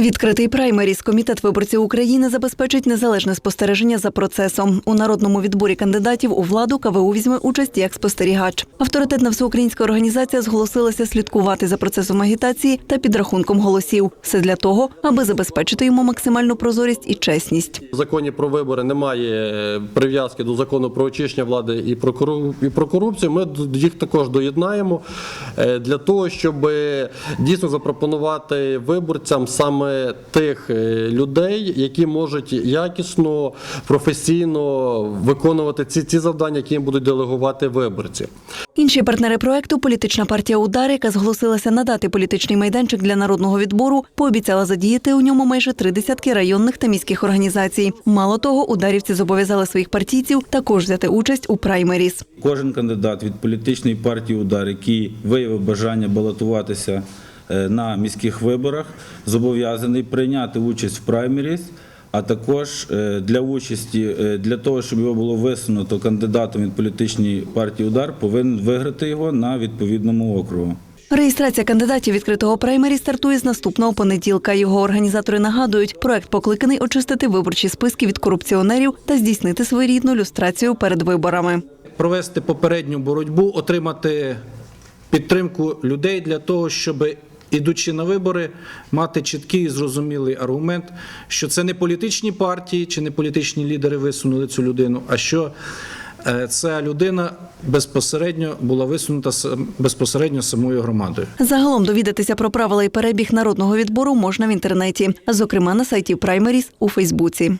Відкритий праймеріс комітет виборців України забезпечить незалежне спостереження за процесом. У народному відборі кандидатів у владу КВУ візьме участь як спостерігач. Авторитетна всеукраїнська організація зголосилася слідкувати за процесом агітації та підрахунком голосів. Все для того, аби забезпечити йому максимальну прозорість і чесність. В законі про вибори немає е, прив'язки до закону про очищення влади і про корупцію. Ми їх також доєднаємо е, для того, щоб дійсно запропонувати виборцям саме тих е, людей, які можуть якісно, професійно виконувати ці, ці завдання, які їм будуть делегувати виборці. Інші партнери проекту політична партія Удар, яка зголосилася надати політичний майданчик для народного відбору, пообіцяла задіяти у ньому майже три десятки районних та міських організацій. Мало того, ударівці зобов'язали своїх партійців також взяти участь у праймеріс. Кожен кандидат від політичної партії Удар, який виявив бажання балотуватися на міських виборах, зобов'язаний прийняти участь в праймеріс, а також е, для участі, е, для того, щоб його було висунуто кандидатом від політичної партії Удар, повинен виграти його на відповідному округу. Реєстрація кандидатів відкритого праймері стартує з наступного понеділка. Його організатори нагадують, проект покликаний очистити виборчі списки від корупціонерів та здійснити своєрідну люстрацію перед виборами. провести попередню боротьбу, отримати підтримку людей для того, щоб, ідучи на вибори, мати чіткий і зрозумілий аргумент, що це не політичні партії чи не політичні лідери висунули цю людину, а що е, ця людина безпосередньо була висунута безпосередньо самою громадою. Загалом довідатися про правила і перебіг народного відбору можна в інтернеті, зокрема на сайті Праймеріс у Фейсбуці.